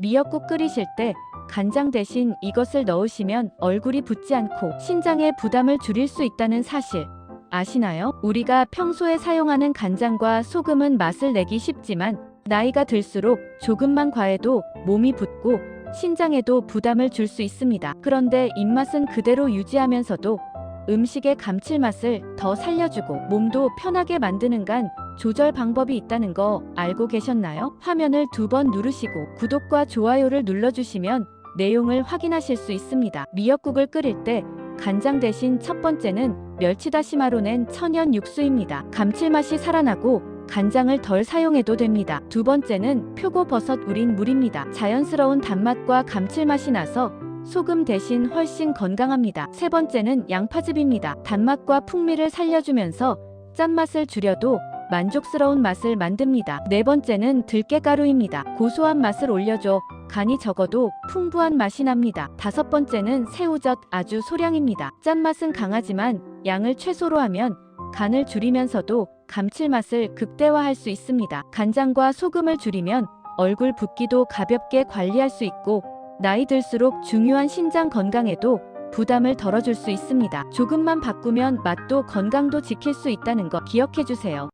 미역국 끓이실 때 간장 대신 이것을 넣으시면 얼굴이 붓지 않고 신장의 부담을 줄일 수 있다는 사실 아시나요? 우리가 평소에 사용하는 간장과 소금은 맛을 내기 쉽지만 나이가 들수록 조금만 과해도 몸이 붓고 신장에도 부담을 줄 수 있습니다. 그런데 입맛은 그대로 유지하면서도 음식의 감칠맛을 더 살려주고 몸도 편하게 만드는 간 조절 방법이 있다는 거 알고 계셨나요? 화면을 두 번 누르시고 구독과 좋아요를 눌러주시면 내용을 확인하실 수 있습니다. 미역국을 끓일 때 간장 대신 첫 번째는 멸치다시마로 낸 천연 육수입니다. 감칠맛이 살아나고 간장을 덜 사용해도 됩니다. 두 번째는 표고버섯 우린 물입니다. 자연스러운 단맛과 감칠맛이 나서 소금 대신 훨씬 건강합니다. 세 번째는 양파즙입니다. 단맛과 풍미를 살려주면서 짠맛을 줄여도 만족스러운 맛을 만듭니다. 네 번째는 들깨가루입니다. 고소한 맛을 올려줘 간이 적어도 풍부한 맛이 납니다. 다섯 번째는 새우젓 아주 소량입니다. 짠맛은 강하지만 양을 최소로 하면 간을 줄이면서도 감칠맛을 극대화할 수 있습니다. 간장과 소금을 줄이면 얼굴 붓기도 가볍게 관리할 수 있고 나이 들수록 중요한 신장 건강에도 부담을 덜어줄 수 있습니다. 조금만 바꾸면 맛도 건강도 지킬 수 있다는 거 기억해 주세요.